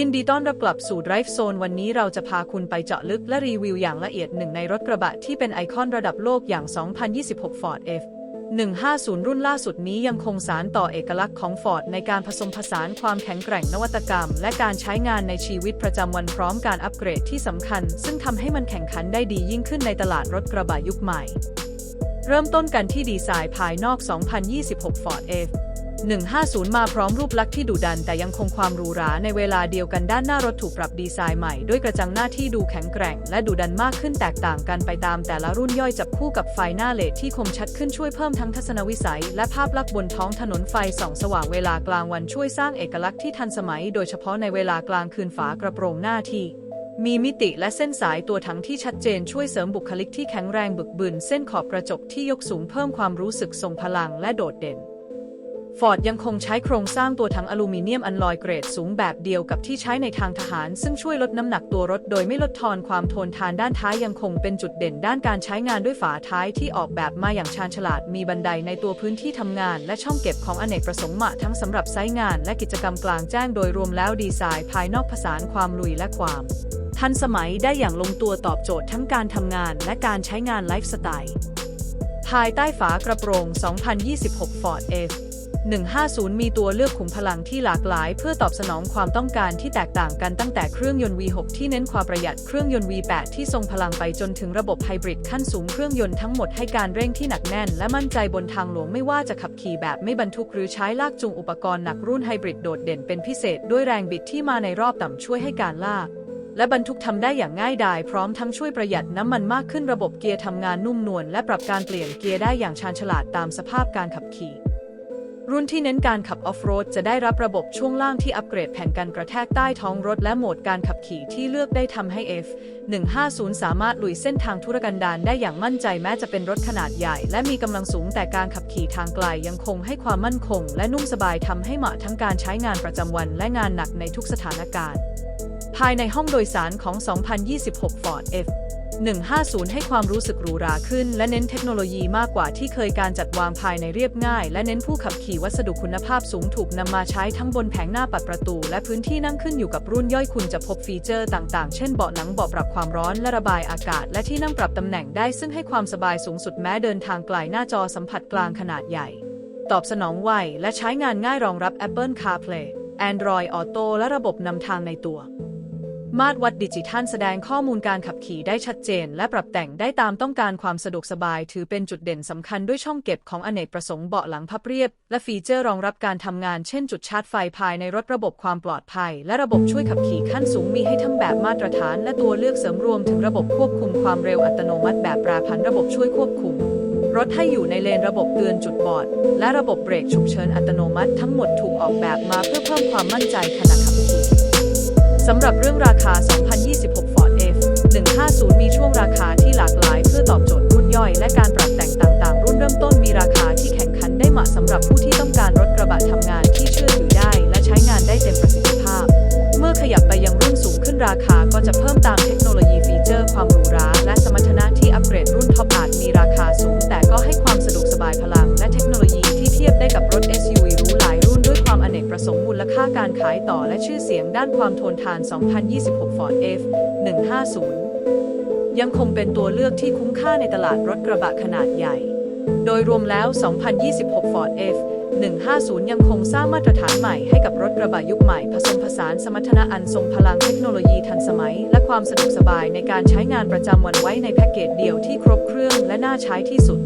ยินดีต้อนรับกลับสู่ Drive Zone วันนี้เราจะพาคุณไปเจาะลึกและรีวิวอย่างละเอียดหนึ่งในรถกระบะที่เป็นไอคอนระดับโลกอย่าง 2026 Ford F 150 รุ่นล่าสุดนี้ยังคงสารต่อเอกลักษณ์ของ Ford ในการผสมผสานความแข็งแกร่งนวัตกรรม และการใช้งานในชีวิตประจำวันพร้อมการอัปเกรดที่สำคัญ ซึ่งทำให้มันแข่งขันได้ดียิ่งขึ้นในตลาดรถกระบะยุคใหม่ เริ่มต้นกันที่ดีไซน์ภายนอก 2026 Ford F 150 มาพร้อมรูปลักษณ์ที่ดุดันแต่ยังคงความหรูหราในเวลาเดียวกันด้านหน้ารถถูกปรับดีไซน์ใหม่ด้วยกระจังหน้าที่ดูแข็งแกร่ง และดุดันมากขึ้นแตกต่างกันไปตามแต่ละรุ่นย่อยจับคู่กับไฟหน้าเลดที่คมชัดขึ้นช่วยเพิ่มทั้งทัศนวิสัย และภาพลักษณ์บนท้องถนนไฟส่องสว่างเวลากลางวันช่วยสร้างเอกลักษณ์ที่ทันสมัย โดยเฉพาะในเวลากลางคืนฝากระโปรงหน้าที่มีมิติและเส้นสายตัวถังที่ชัดเจนช่วยเสริมบุคลิกที่แข็งแรงบึกบึนเส้นขอบกระจกที่ยกสูงเพิ่มความรู้สึกทรงพลังและโดดเด่น ฟอร์ดยังคงใช้โครงสร้างตัวถังอลูมิเนียมอัลลอยเกรดสูงแบบเดียวกับที่ใช้ในทางทหาร ซึ่งช่วยลดน้ำหนักตัวรถโดยไม่ลดทอนความทนทานด้านท้ายยังคงเป็นจุดเด่นด้านการใช้งานด้วยฝาท้ายที่ออกแบบมาอย่างชาญฉลาด มีบันไดในตัวพื้นที่ทำงาน และช่องเก็บของอเนกประสงค์เหมาะทั้งสำหรับไซต์งานและกิจกรรมกลางแจ้งโดยรวมแล้วดีไซน์ภายนอกผสานความลุยและความทันสมัยได้อย่างลงตัวตอบโจทย์ทั้งการทำงานและการใช้งานไลฟ์สไตล์ ภายใต้ฝากระโปรง 2026 Ford F 150 มีตัวเลือกขุมพลังที่หลากหลาย เพื่อตอบสนองความต้องการที่แตกต่างกันตั้งแต่เครื่องยนต์ V6 ที่เน้นความประหยัดเครื่องยนต์ V8 ที่ทรงพลังไปจนถึงระบบไฮบริดขั้นสูงเครื่องยนต์ทั้งหมดให้การเร่งที่หนักแน่น และมั่นใจบนทางหลวงไม่ว่าจะขับขี่แบบไม่บรรทุกหรือใช้ลากจูงอุปกรณ์หนักรุ่นไฮบริดโดดเด่นเป็นพิเศษด้วยแรงบิดที่มาในรอบต่ำช่วยให้การลากและบรรทุกทำได้อย่างง่ายดายพร้อมทั้งช่วยประหยัดน้ำมันมากขึ้นระบบเกียร์ทำงานนุ่มนวลและปรับการเปลี่ยนเกียร์ได้อย่างชาญฉลาดตามสภาพการขับขี่ รุ่นที่เน้นการขับออฟโรดจะได้รับระบบช่วงล่างที่อัปเกรดแผ่นกันกระแทกใต้ท้องรถและโหมดการขับขี่ที่เลือกได้ทำให้ F 150 สามารถลุยเส้นทางธุรกันดารได้อย่างมั่นใจแม้จะเป็นรถขนาดใหญ่ และมีกำลังสูงแต่การขับขี่ทางไกลยังคงให้ความมั่นคง และนุ่มสบายทำให้เหมาะทั้งการใช้งานประจำวันและงานหนักในทุกสถานการณ์ ภายในห้องโดยสารของ 2026 Ford F 150 ให้ความรู้สึกหรูหราขึ้น และเน้นเทคโนโลยีมากกว่าที่เคยการจัดวางภายในเรียบง่าย และเน้นผู้ขับขี่วัสดุคุณภาพสูงถูกนำมาใช้ทั้งบนแผงหน้าปัดประตู และพื้นที่นั่งขึ้นอยู่กับรุ่นย่อยคุณจะพบฟีเจอร์ต่างๆ เช่นเบาะหนังเบาะปรับความร้อนและระบายอากาศ และที่นั่งปรับตำแหน่งได้ซึ่งให้ความสบายสูงสุดแม้เดินทางไกลหน้าจอสัมผัสกลางขนาดใหญ่ ตอบสนองไวและใช้งานง่ายรองรับ Apple CarPlay Android Auto และระบบนำทางในตัว มาตรวัดดิจิทัลแสดงข้อมูลการขับขี่ได้ชัดเจน และปรับแต่งได้ตามต้องการความสะดวกสบาย ถือเป็นจุดเด่นสำคัญด้วยช่องเก็บของอเนกประสงค์เบาะหลังพับเรียบ และฟีเจอร์รองรับการทำงานเช่นจุดชาร์จไฟภายในรถระบบความปลอดภัย และระบบช่วยขับขี่ขั้นสูงมีให้ทั้งแบบมาตรฐาน และตัวเลือกเสริมรวมถึงระบบควบคุมความเร็วอัตโนมัติแบบแปรผันระบบช่วยควบคุมรถให้อยู่ในเลนระบบเตือนจุดบอด และระบบเบรกฉุกเฉินอัตโนมัติทั้งหมดถูกออกแบบมาเพื่อเพิ่มความมั่นใจขณะขับขี่ สำหรับเรื่องราคา 2026 Ford F 150 มีช่วงราคาที่หลากหลายเพื่อตอบโจทย์รุ่นย่อยและการปรับแต่งต่างๆ รุ่นเริ่มต้นมีราคาที่แข่งขันได้เหมาะสำหรับผู้ที่ต้องการรถกระบะทำงานที่เชื่อถือได้ และใช้งานได้เต็มประสิทธิภาพ เมื่อขยับไปยังรุ่นสูงขึ้นราคาก็จะเพิ่มตามเทคโนโลยี ขายต่อและชื่อเสียงด้านความทนทาน 2026 Ford F 150ยังคงเป็นตัวเลือกที่คุ้มค่าในตลาดรถกระบะขนาดใหญ่ โดยรวมแล้ว 2026 Ford F 150 ยังคงสร้างมาตรฐานใหม่ให้กับรถกระบะยุคใหม่ ผสมผสานสมรรถนะอันทรงพลังเทคโนโลยีทันสมัย และความสะดวกสบายในการใช้งานประจำวันไว้ในแพ็กเกจเดียวที่ครบเครื่องและน่าใช้ที่สุด